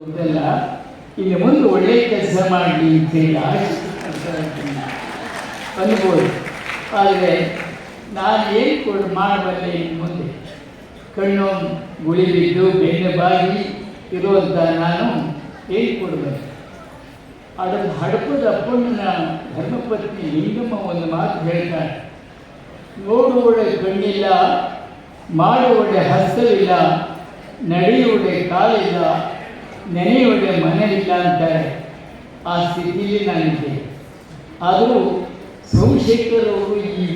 ಗೊತ್ತಲ್ಲ ಇನ್ನು ಮುಂದೆ ಒಳ್ಳೆಯ ಕೆಲಸ ಮಾಡಿ ಅನ್ಬೋದು ಆದರೆ ನಾನು ಏನು ಕೊಡು ಮಾಡಬಲ್ಲೆ ಮುಂದೆ. ಕಣ್ಣು ಗುಳಿ ಬಿದ್ದು ಬೆನ್ನು ಬಾಗಿ ಇರುವಂಥ ನಾನು ಏನು ಕೊಡಬಲ್ಲೆ ಅದನ್ನು ಹಡಪದ ಅಪ್ಪಣ್ಣನ ಧರ್ಮಪತ್ನಿ ಲಿಂಗಮ್ಮ ಒಂದು ಮಾತು ಹೇಳ್ತಾರೆ. ನೋಡುವಳೆ ಕಣ್ಣಿಲ್ಲ ಮಾಡುವಳೆ ಹಸ್ತವಿಲ್ಲ, ನಡೆಯುವಡೆ ಕಾಲಿಲ್ಲ ನೆನೆಯುವಡೆ ಇಲ್ಲ ಅಂತಾರೆ. ಆ ಸ್ಥಿತಿಯಲ್ಲಿ ನಾನಿದ್ದೆ. ಆದರೂ ಸೋಮಶೇಖರವರು ಈ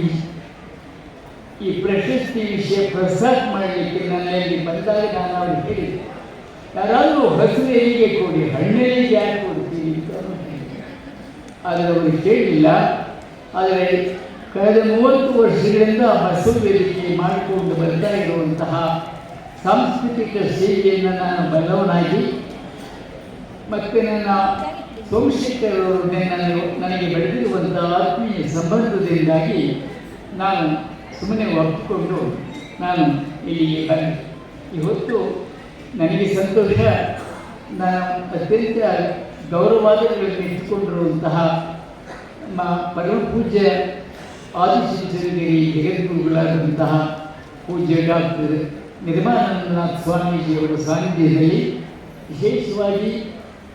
ಈ ಪ್ರಶಸ್ತಿ ವಿಷಯ ಪ್ರಸಾದ್ ಮಾಡಲಿಕ್ಕೆ ನನ್ನಲ್ಲಿ ಬಂದಾಗ ನಾನು ಅವರು ಹೇಳಿದ್ದೆ. ಯಾರಾದರೂ ಹಸಿರು ಹೇಗೆ ಕೊಡಿ ಹಣ್ಣಲ್ಲಿ ಯಾರು ಕೊಡ್ತೀವಿ ಅಂತ. ಆದರೆ ಅವರು ಕೇಳಿಲ್ಲ ಆದರೆ ಕಳೆದ ಮೂವತ್ತು ವರ್ಷಗಳಿಂದ ಹಸು ವೇದಿಕೆ ಮಾಡಿಕೊಂಡು ಬರ್ತಾ ಇರುವಂತಹ ಸಾಂಸ್ಕೃತಿಕ ಸೇವೆಯನ್ನು ನಾನು ಬಲ್ಲವನಾಗಿ ಮತ್ತು ನನ್ನ ಸೋಮಶೇಖರ್ ನನ್ನ ನನಗೆ ಬೆಳೆದಿರುವಂಥ ಆತ್ಮೀಯ ಸಂಬಂಧದಿಂದಾಗಿ ನಾನು ಸುಮ್ಮನೆ ಒಪ್ಪಿಕೊಂಡು ನಾನು ಇಲ್ಲಿಗೆ ಬಂದೆ. ಇವತ್ತು ನನಗೆ ಸಂತೋಷ. ನಾನು ಅತ್ಯಂತ ಗೌರವಾದಗಳನ್ನು ಇಟ್ಟುಕೊಂಡಿರುವಂತಹ ನಮ್ಮ ಪರಮ ಪೂಜ್ಯ ಆದಿಶಂಕರಗಿರಿ ಜಗದ್ಗುರುಗಳಾದಂತಹ ಪೂಜ್ಯ ಡಾಕ್ಟರ್ ನಿರ್ಮಾನಂದನಾಥ್ ಸ್ವಾಮೀಜಿಯವರ ಸಾನ್ನಿಧ್ಯದಲ್ಲಿ ವಿಶೇಷವಾಗಿ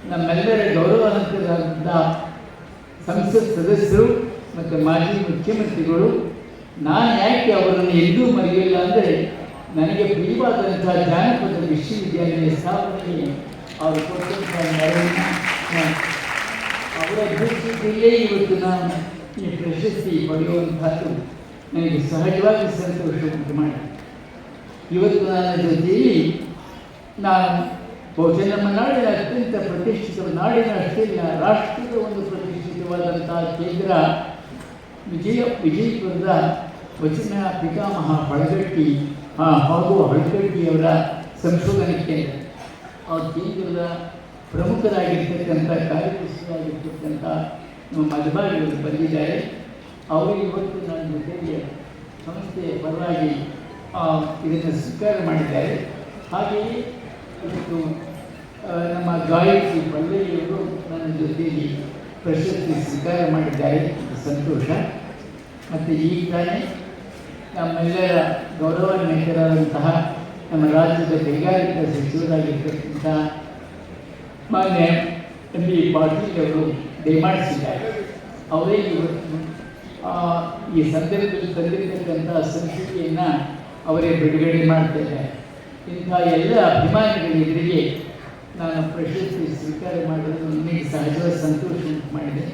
ನಮ್ಮೆಲ್ಲರ ಗೌರವಾನ್ವಿತರಾದಂಥ ಸಂಸತ್ ಸದಸ್ಯರು ಮತ್ತು ಮಾಜಿ ಮುಖ್ಯಮಂತ್ರಿಗಳು, ನಾನು ಯಾಕೆ ಅವರನ್ನು ಎಂದೂ ಮರೆಯಲ್ಲ ಅಂದರೆ ನನಗೆ ಪ್ರಿಯವಾದಂಥ ಜಾನಪದ ವಿಶ್ವವಿದ್ಯಾಲಯ ಸ್ಥಾಪನೆಗೆ ಅವರು ಕೊಟ್ಟಂಥ ನೆರವನ್ನು ನಾನು ಅವರ ಅಭಿವೃದ್ಧಿಯಲ್ಲೇ ಇವತ್ತು ನಾನು ಈ ಪ್ರಶಸ್ತಿ ಪಡೆಯುವಂಥದ್ದು ನನಗೆ ಸಹಜವಾಗಿ ಸಂತೋಷ ಉಂಟು ಮಾಡಿ ಇವತ್ತು ನನ್ನ ಜೊತೆಯಲ್ಲಿ ನಾನು ಬಹುಶಃ ನಮ್ಮ ನಾಡಿನ ಅತ್ಯಂತ ಪ್ರತಿಷ್ಠಿತ, ನಾಡಿನ ಅಷ್ಟೇ ರಾಷ್ಟ್ರದ ಒಂದು ಪ್ರತಿಷ್ಠಿತವಾದಂತಹ ಕೇಂದ್ರ ವಿಜಯ, ವಿಜಯಪುರದ ವಚನ ಪಿತಾಮಹ ಬಳಗಟ್ಟಿ ಹಾಗೂ ಹಳಗಟ್ಟಿಯವರ ಸಂಶೋಧನೆ ಕೇಂದ್ರ. ಆ ಕೇಂದ್ರದ ಪ್ರಮುಖರಾಗಿರ್ತಕ್ಕಂಥ ಕಾರ್ಯದರ್ಶಿಯಾಗಿರ್ತಕ್ಕಂಥ ನಮ್ಮ ಮಧುಬಾರಿಗಳು ಬಂದಿದ್ದಾರೆ. ಅವರು ಇವತ್ತು ನನ್ನ ಜೊತೆಗೆ ಸಂಸ್ಥೆಯ ಪರವಾಗಿ ಇದನ್ನು ಸ್ವೀಕಾರ ಮಾಡಿದ್ದಾರೆ. ಹಾಗೆಯೇ ಇವತ್ತು ನಮ್ಮ ಗಾಯಕಿ ಪಲ್ಲವಿಯವರು ನನ್ನ ಜೊತೆಯಲ್ಲಿ ಪ್ರಶಸ್ತಿ ಸ್ವೀಕಾರ ಮಾಡಿದ್ದಾರೆ. ಸಂತೋಷ. ಮತ್ತು ಈಗ ತಾನೇ ನಮ್ಮೆಲ್ಲರ ಗೌರವಾನ್ವಿತರಾದಂತಹ ನಮ್ಮ ರಾಜ್ಯದ ಕೈಗಾರಿಕಾ ಸಚಿವರಾಗಿರ್ತಕ್ಕಂಥ ಮಾನ್ಯ ಎಂ ಬಿ ಪಾಟೀಲ್ ಅವರು ದಯಮಾಡಿಸಿದ್ದಾರೆ ಅವರೇ ಇವತ್ತು ಈ ಸಂದರ್ಭದಲ್ಲಿ ತಂದಿರತಕ್ಕಂಥ ಸಂಸ್ಕೃತಿಯನ್ನು ಅವರೇ ಬಿಡುಗಡೆ ಮಾಡ್ತಾ ಇದ್ದಾರೆ. ಇಂಥ ಎಲ್ಲ ಅಭಿಮಾನಿಗಳ ಎದುರಿಗೆ ನಾನು ಪ್ರಶಸ್ತಿ ಸ್ವೀಕಾರ ಮಾಡೋದು ನನಗೆ ಸಹಜವಾದ ಸಂತೋಷ ಉಂಟು ಮಾಡಿದೆ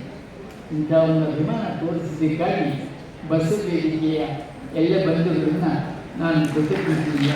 ಇಂಥ ಒಂದು ಅಭಿಮಾನ ತೋರಿಸಿದ್ದಕ್ಕಾಗಿ ಬಸವ ವೇದಿಕೆಯ ಎಲ್ಲ ಬಂಧುಗಳನ್ನು ನಾನು ಕೃತಜ್ಞತೆಯಿಂದ.